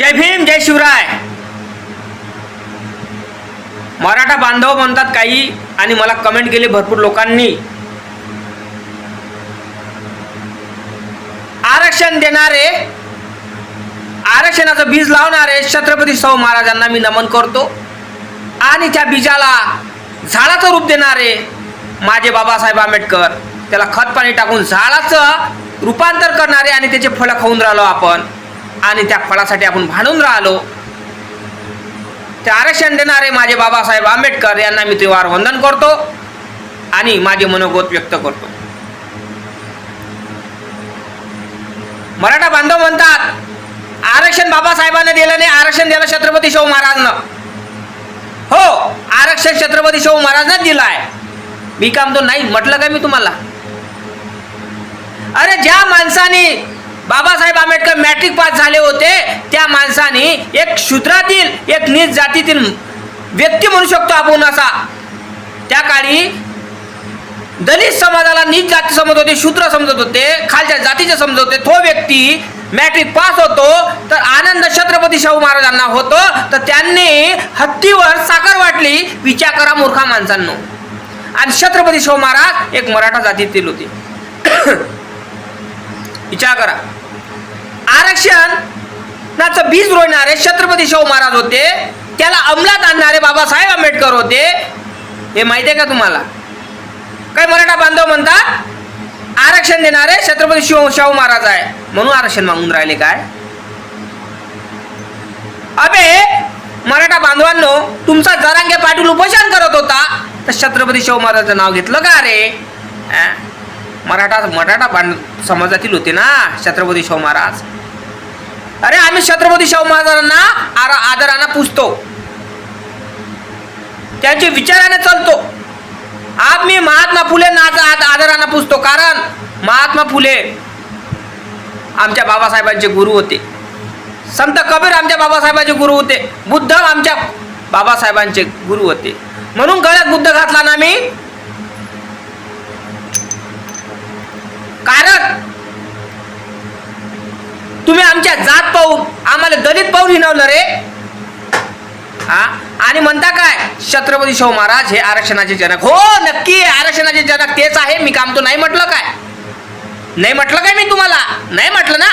जय भीम जय शिवराय. मराठा बांधव म्हणतात काही आणि मला कमेंट केले भरपूर लोकांनी. आरक्षण देणारे आरक्षणाचं बीज लावणारे छत्रपती शाहू महाराजांना मी नमन करतो. आणि त्या बीजाला झाडाचं रूप देणारे माझे बाबासाहेब आंबेडकर त्याला खत पाणी टाकून झाडाचं रूपांतर करणारे आणि त्याचे फळं खाऊन राहिलो आपण. आणि त्या फळासाठी आपण भांडून राहिलो. ते आरक्षण देणारे माझे बाबासाहेब आंबेडकर यांना मी त्रिवार वंदन करतो आणि माझे मनोगत व्यक्त करतो. मराठा बांधव म्हणतात आरक्षण बाबासाहेबांना दिलं नाही आरक्षण दिलं छत्रपती शाहू महाराजनं. हो आरक्षण छत्रपती शाहू महाराजनं दिलं आहे. मी काम तो नाही म्हटलं का मी तुम्हाला? अरे ज्या माणसाने बाबासाहेब आंबेडकर मॅट्रिक पास झाले होते. त्या माणसाने एक शूद्रातील एक नीच जातीतील व्यक्ती म्हणू शकतो आपण असा. त्या काळी दलित समाजाला नीच जाती समजत होते शूद्र समजत होते खालच्या जातीचे समजत होते. तो व्यक्ती मॅट्रिक पास होतो तर आनंद छत्रपती शाहू महाराजांना होतो तर त्यांनी हत्तीवर साखर वाटली. विचार करा मूर्खा माणसांनो. आणि छत्रपती शाहू महाराज एक मराठा जातीतील होते. विचार करा. आरक्षणाचं बीज रोडणारे छत्रपती शाहू महाराज होते त्याला अंमलात आणणारे बाबासाहेब आंबेडकर होते. हे माहिती आहे का तुम्हाला? काय मराठा बांधव म्हणतात? आरक्षण देणारे छत्रपती शिव शाहू महाराज आहे. म्हणून आरक्षण मागून राहिले काय? अबे मराठा बांधवांनो तुमचा जरांगे पाटील उपोषण करत होता. तर छत्रपती शाहू महाराजांचं नाव घेतलं का रे? मराठा मराठा बांध समाजातील होते ना छत्रपती शाहू महाराज? अरे आम्ही छत्रपती शाहू महाराजांना आर आदरानं पुजतो. त्यांचे विचाराने चालतो. आज मी महात्मा फुले नाचा आदरानं पुजतो. कारण महात्मा फुले आमच्या बाबासाहेबांचे गुरु होते. संत कबीर आमच्या बाबासाहेबांचे गुरु होते. बुद्ध आमच्या बाबासाहेबांचे गुरु होते. म्हणून गळ्यात बुद्ध घातला ना मी कारण तुम्ही आमच्या जात पाहून आम्हाला दलित पाहून हिनवलं रे. हा? आणि म्हणता काय? छत्रपती शाहू महाराज हे आरक्षणाचे जनक. हो नक्की आरक्षणाचे जनक तेच आहे. मी काम तो नाही म्हटलं काय? नाही म्हटलं काय मी तुम्हाला? नाही म्हटलं ना?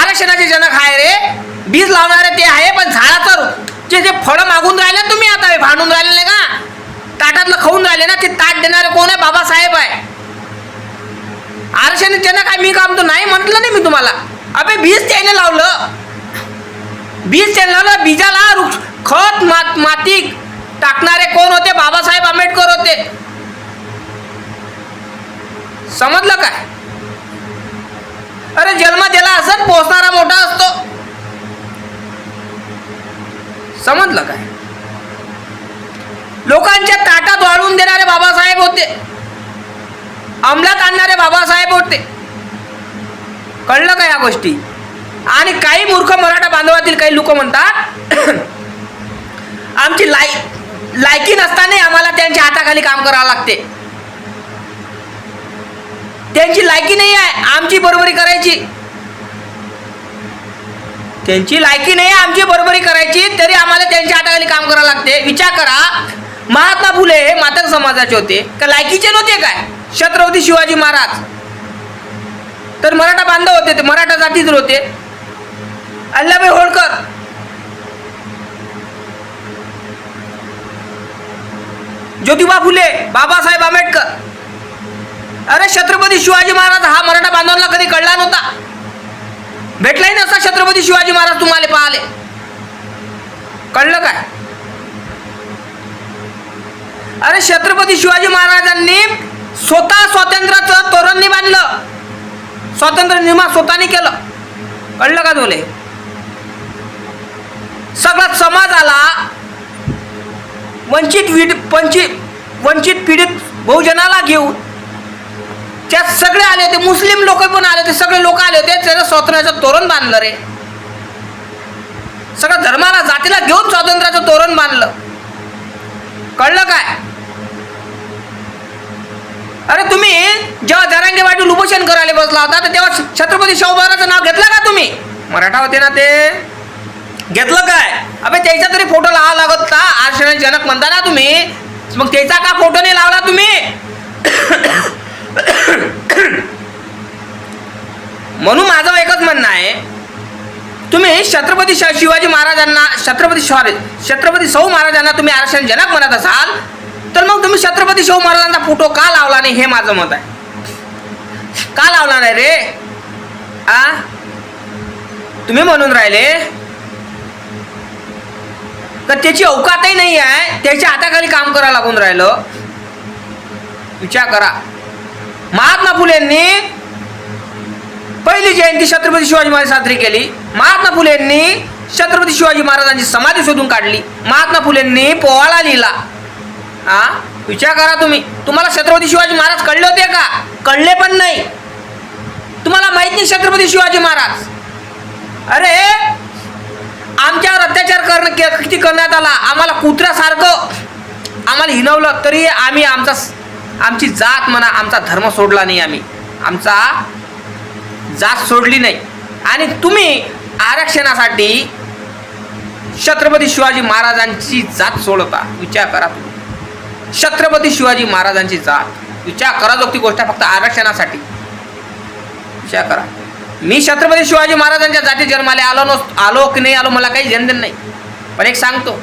आरक्षणाचे जनक आहे रे. बीज लावणारे ते आहे पण झाडाचं जे जे फळं मागून राहिले तुम्ही आता हे भांडून राहिले नाही का? ताटातलं खाऊन राहिले ना ते ताट देणारे कोण आहे? बाबासाहेब आहे. आरक्षण जनक काय मी काम तो नाही म्हटलं नाही मी तुम्हाला. अबे बीज त्याने लावलं. बीज त्याने लावलं बीजाला वृक्ष खत मात माती टाकणारे कोण होते? बाबासाहेब आंबेडकर होते. समजलं काय? अरे जन्म दिला असत पोचणारा मोठा असतो. समजलं काय? लोकांच्या ताटात वाढून देणारे बाबासाहेब होते. अंमलात आणणारे बाबासाहेब होते. कळलं का या गोष्टी? आणि काही मूर्ख मराठा बांधवातील काही लोक म्हणतात आमची लाय लायकी नसताना आम्हाला त्यांच्या हाताखाली काम करावं लागते. त्यांची लायकी नाही आहे आमची बरोबरी करायची. त्यांची लायकी नाही आहे आमची बरोबरी करायची तरी आम्हाला त्यांच्या हाताखाली काम करावं लागते. विचार करा महात्मा फुले हे मातक समाजाचे होते. का लायकीचे नव्हते काय? छत्रपती शिवाजी महाराज. तर मराठा बांधव होते ते मराठा जातीतील होते. अल्लाबाई होळकर. ज्योतिबा फुले बाबासाहेब आंबेडकर. अरे छत्रपती शिवाजी महाराज हा मराठा बांधवांना कधी कळला नव्हता. भेटलाही नसता छत्रपती शिवाजी महाराज तुम्हाला पाहले कळलं काय? अरे छत्रपती शिवाजी महाराजांनी स्वतः स्वातंत्र्याचं तोरण बांधलं स्वातंत्र्य निर्माण स्वतःने केलं. कळलं का तुले? सगळा समाजाला वंचित विड वंचित वंचित पीडित बहुजनाला घेऊन त्यात सगळे आले होते मुस्लिम लोक पण आले होते सगळे लोक आले होते त्याचं स्वातंत्र्याचं तोरण बांधलं रे. सगळं धर्माला जातीला घेऊन स्वातंत्र्याचं तोरण बांधलं. कळलं काय? अरे तुम्ही जेव्हा जरांगे पाटील उपोषण करायला बसला होता तर तेव्हा छत्रपती शाहू महाराजचं नाव घेतलं का तुम्ही? मराठा होते ना ते. घेतलं काय? अबे त्याचा तरी फोटो लावा लागत का आरक्षण जनक म्हणता ना तुम्ही. मग त्याचा का फोटो नाही लावला तुम्ही? म्हणून माझं एकच म्हणणं आहे. तुम्ही छत्रपती श- शिवाजी महाराजांना छत्रपती सॉरी छत्रपती शाहू महाराजांना तुम्ही आरक्षण जनक म्हणत असाल तर मग तुम्ही छत्रपती शाहू महाराजांचा फोटो का लावला नाही? हे माझं मत आहे. का लावला नाही रे? आ? तुम्ही म्हणून राहिले? तर त्याची अवकातही नाही आहे. त्याच्या हाताखाली काम करायला लागून राहिलं. विचार करा. महात्मा फुलेंनी पहिली जयंती छत्रपती शिवाजी महाराज साजरी केली. महात्मा फुलेंनी छत्रपती शिवाजी महाराजांची समाधी शोधून काढली. महात्मा फुलेंनी पोवाळा लिहिला. हा विचार करा तुम्ही. तुम्हाला छत्रपती शिवाजी महाराज कळले होते का? कळले पण नाही. तुम्हाला माहीत नाही छत्रपती शिवाजी महाराज? अरे आमच्यावर अत्याचार करणं के- किती करण्यात आला? आम्हाला कुत्र्यासारखं. आम्हाला हिनवलं तरी आम्ही आमचा आमची जात म्हणा आमचा धर्म सोडला नाही आम्ही. आमचा जात सोडली नाही. आणि तुम्ही आरक्षणासाठी छत्रपती शिवाजी महाराजांची जात सोडता. विचार करा तुम्ही. छत्रपती शिवाजी महाराजांची जात. विचार करा जो ती गोष्ट फक्त आरक्षणासाठी. विचार करा. मी छत्रपती शिवाजी महाराजांच्या जाती जन्माला आलो नस आलो की नाही आलो मला काही जनधन नाही. पण एक सांगतो.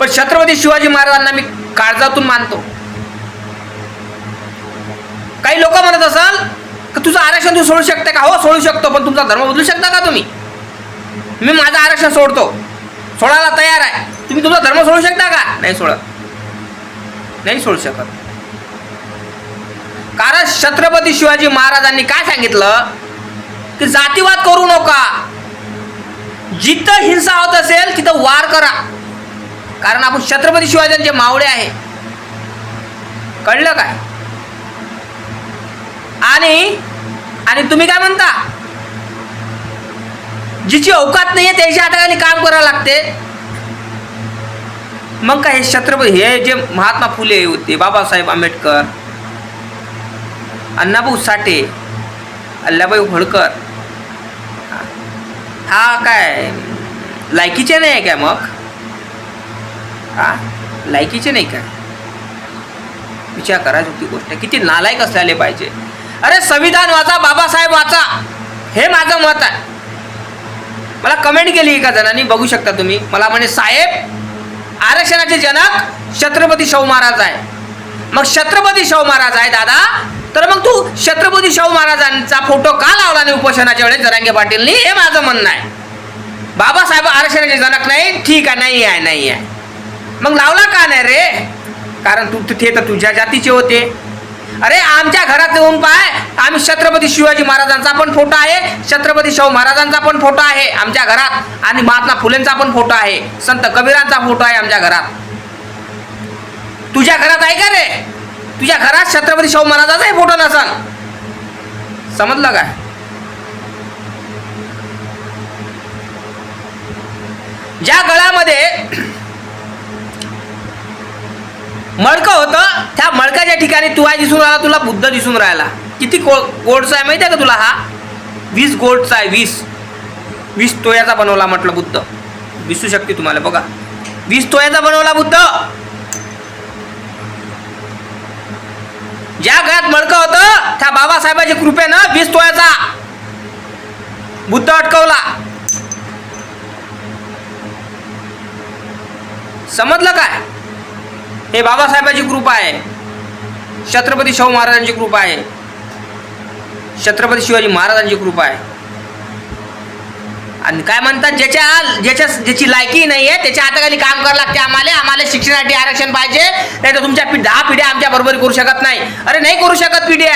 पण छत्रपती शिवाजी महाराजांना मी काळजातून मानतो. काही लोक म्हणत असाल की तुझं आरक्षण तू सोडू शकता का? हो सोडू शकतो पण तुमचा धर्म बदलू शकता का तुम्ही? मी माझं आरक्षण सोडतो. सोडायला तयार आहे. तुम्ही तुमचा धर्म सोडू शकता का? नाही सोडत. नाही सोडू शकत. कारण छत्रपती शिवाजी महाराजांनी काय सांगितलं? की जातीवाद करू नका. जिथं हिंसा होत असेल तिथं वार करा. कारण आपण छत्रपती शिवाजींचे मावळे आहे. कळलं काय? आणि आणि तुम्ही काय म्हणता? जिची अवकात नाहीये त्याच्या हाताखाली काम करावं लागते. मग काय हे छत्रपती हे जे महात्मा फुले होते बाबासाहेब आंबेडकर अण्णाभाऊ साठे अल्लाबाई होळकर हा काय लायकीचे नाही आहे काय मग? हा लायकीचे नाही काय? विचार करायची होती गोष्ट किती नालायक असायला पाहिजे. अरे संविधान वाचा बाबासाहेब वाचा हे माझं मत आहे. मला कमेंट केली एका जणांनी बघू शकता तुम्ही. मला म्हणे साहेब आरक्षणाचे जनक छत्रपती शाहू महाराज आहे. मग छत्रपती शाहू महाराज आहे दादा. तर मग तू छत्रपती शाहू महाराजांचा फोटो का लावला नाही उपोषणाच्या वेळेस जरांगे पाटीलनी? हे माझं म्हणणं आहे. बाबासाहेब आरक्षणाचे जनक नाही ठीक आहे नाही आहे नाही आहे. मग लावला का नाही रे? कारण तू तिथे तर तुझ्या जातीचे होते. अरे आमच्या घरात येऊन पाय. आम्ही छत्रपती शिवाजी महाराजांचा पण फोटो आहे. छत्रपती शाहू महाराजांचा पण फोटो आहे आमच्या घरात. आणि महात्मा फुलेंचा पण फोटो आहे. संत कबीरांचा फोटो आहे आमच्या घरात. तुझ्या घरात आहे का रे? तुझ्या घरात छत्रपती शाहू महाराजाचाही फोटो नसन. समजलं काय? ज्या गळ्यामध्ये मडकं होतं. त्या मडकाच्या ठिकाणी तू दिसून राहिला तुला बुद्ध दिसून राहिला. किती को गोडचा आहे माहिती आहे का तुला हा? वीस गोडचा आहे वीस. वीस तोयाचा बनवला म्हटलं बुद्ध. दिसू शकते तुम्हाला बघा. वीस तोयाचा बनवला बुद्ध. ज्या घरात मडकं होतं त्या बाबासाहेबाच्या कृपेनं वीस तोयाचा बुद्ध अटकवला. समजलं काय? हे बाबासाहेबांची कृपा आहे. छत्रपती शाहू महाराजांची कृपा आहे. छत्रपती शिवाजी महाराजांची कृपा आहे. आणि काय म्हणतात ज्याच्या ज्याच्या ज्याची लायकी नाही आहे त्याच्या हाताखाली काम करावं लागते आम्हाला आम्हाला शिक्षणासाठी आरक्षण पाहिजे नाही तर तुमच्या दहा पिढ्या आमच्या बरोबर करू शकत नाही. अरे नाही करू शकत पिढ्या.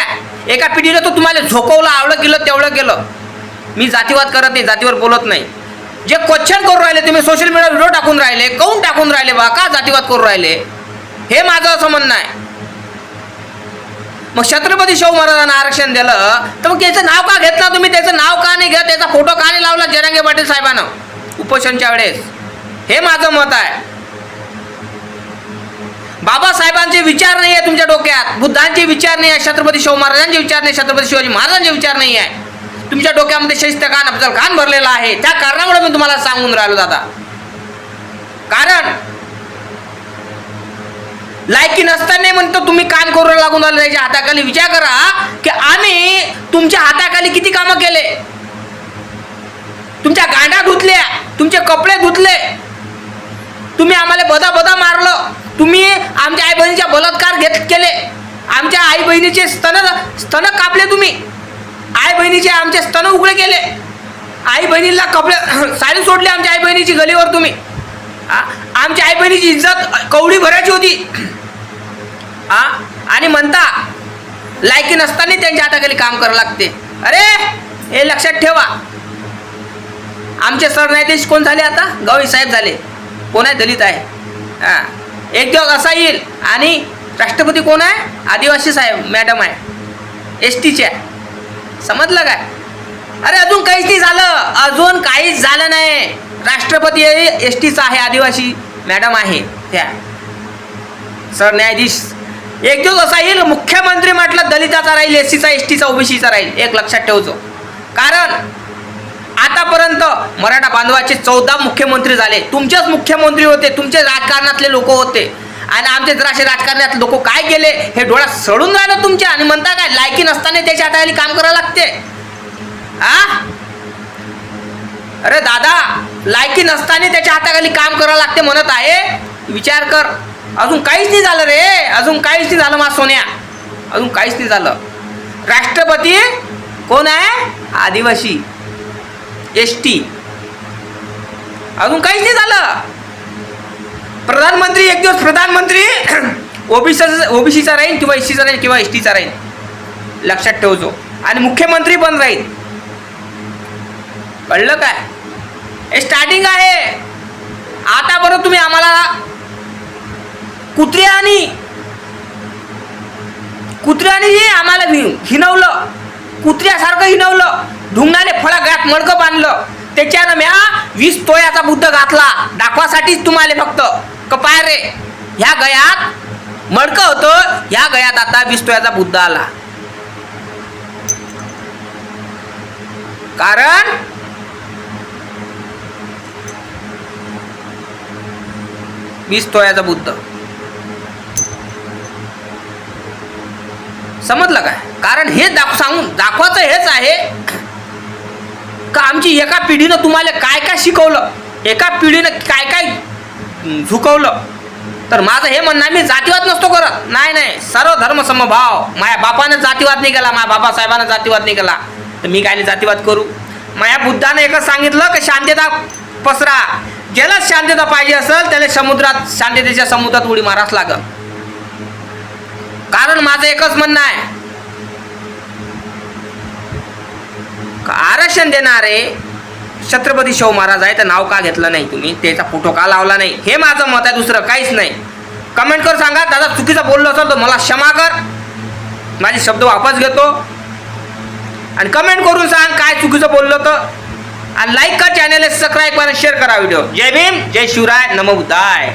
एका पिढीला तो तुम्हाला झोकवलं आवडं केलं तेवढं केलं. मी जातीवाद करत नाही जातीवर बोलत नाही. जे क्वेश्चन करून राहिले तुम्ही सोशल मीडिया व्हिडिओ टाकून राहिले काऊन टाकून राहिले बा? का जातीवाद करून राहिले? हे माझं असं म्हणणं आहे. मग छत्रपती शाहू महाराजांना आरक्षण दिलं तर मग त्याचं नाव का घेतलं तुम्ही त्याचं नाव का नाही घेत? त्याचा फोटो का नाही लावला जरांगे पाटील साहेबांना? उपोषणच्या वेळेस. हे माझं मत आहे. बाबासाहेबांचे विचार नाही आहे तुमच्या डोक्यात. बुद्धांचे विचार नाही आहे छत्रपती शाहू महाराजांचे विचार नाही छत्रपती शिवाजी महाराजांचे विचार नाही आहे तुमच्या डोक्यामध्ये शिस्त खान अफजल खान भरलेला आहे. त्या कारणामुळे मी तुम्हाला सांगून राहिलो दादा. कारण लायकी नसताना म्हणतो तुम्ही काम करू लागून राहिले त्याच्या हाताखाली विचार करा की आम्ही तुमच्या हाताखाली किती कामं केले? तुमच्या गांडा धुतल्या तुमचे कपडे धुतले तुम्ही आम्हाला बदा बदा मारलं तुम्ही आमच्या आई बहिणीच्या बलात्कार घेत केले आमच्या आई बहिणीचे स्तन स्तन कापले तुम्ही आई बहिणीचे आमचे स्तन उघडे केले आई बहिणीला कपडे साडी सोडली आमच्या आई बहिणीची गलीवर तुम्ही. आमच्या आई बहिणीची इज्जत कवडी भरायची होती. हा? आणि म्हणता लायकी नसताना त्यांच्या हाताखाली काम करावं लागते. अरे हे लक्षात ठेवा. आमचे सरन्यायाधीश कोण झाले आता? गवई साहेब झाले. कोण आहे? दलित आहे. हा. एक दिवस असा येईल. आणि राष्ट्रपती कोण आहे? आदिवासी साहेब मॅडम आहे. एस टीच्या समजलं काय? अरे अजून काहीच नाही झालं. अजून काहीच झालं नाही. राष्ट्रपती एस टीचा आहे आदिवासी मॅडम आहे. त्या सरन्यायाधीश एक दिवस असा येईल मुख्यमंत्री म्हटलं दलिताचा राहील एस सीचा एस टीचा ओबीसीचा राहील. एक लक्षात ठेवतो कारण आतापर्यंत मराठा बांधवाचे चौदा मुख्यमंत्री झाले. तुमचेच मुख्यमंत्री होते तुमचे राजकारणातले लोक होते. आणि आमचे जराशे राजकारणात लोक काय केले? हे डोळा सडून राहिलं तुमच्या. आणि म्हणता काय लायकी नसताना त्याच्या हाताखाली काम करावं लागते. आ? अरे दादा लायकी नसताना त्याच्या हाताखाली काम करावं लागते म्हणत आहे? विचार कर. अजून काहीच नाही झालं रे. अजून काहीच नाही झालं मा सोन्या. अजून काहीच नाही झालं. राष्ट्रपती कोण आहे? आदिवासी. S T. अजून काहीच नाही झालं. प्रधानमंत्री एक दिवस प्रधानमंत्री ओबीसी ओबीसीचा राहील किंवा एस टीचा राहील किंवा एस टीचा राहील लक्षात ठेवतो आणि मुख्यमंत्री पण राहील कळलं काय? हे स्टार्टिंग आहे. आता बरं तुम्ही आम्हाला कुत्र्यानी कुत्र्याने जे आम्हाला हिनवलं. कुत्र्यासारखं हिनवलं. ढुंगाने फळा मडकं बांधलं. त्याच्यानं म्या वीस तोयाचा बुद्ध घातला. दाखवासाठीच तुम्हाला फक्त. कपाय रे? ह्या गयात मडकं होतं. ह्या गयात आता वीस तोयाचा बुद्ध आला. कारण वीस तोयाचा बुद्ध. समजलं काय? कारण हे दाख सांगून दाखवायचं हेच आहे का आमची एका पिढीनं तुम्हाला काय काय शिकवलं? एका पिढीनं काय काय झुकवलं? तर माझं हे म्हणणं मी जातीवाद नसतो करत. नाही नाही. सर्व धर्म समभाव. माझ्या बापानं जातीवाद नाही केला माझ्या बाबासाहेबानं जातीवाद नाही केला तर मी काय जातीवाद करू? माझ्या बुद्धानं एकच सांगितलं की शांतता पसरा. ज्याला शांतता पाहिजे असेल त्याला समुद्रात शांततेच्या समुद्रात उडी माराच लागल कारण माझं एकच म्हणणं आहे. का आरक्षण देणारे छत्रपती शाहू महाराज आहे तर नाव का घेतलं नाही तुम्ही? त्याचा फोटो का लावला नाही? हे माझं मत आहे दुसरं काहीच नाही. कमेंट कर सांगा दादा चुकीचं बोललो असेल तर मला क्षमा कर. माझे शब्द वापस घेतो. आणि कमेंट करून सांग काय चुकीचं बोललो तर. आणि लाईक कर चॅनल सबस्क्राईब करा शेअर करा व्हिडिओ जय भीम जय शिवराय नमो बुद्धाय.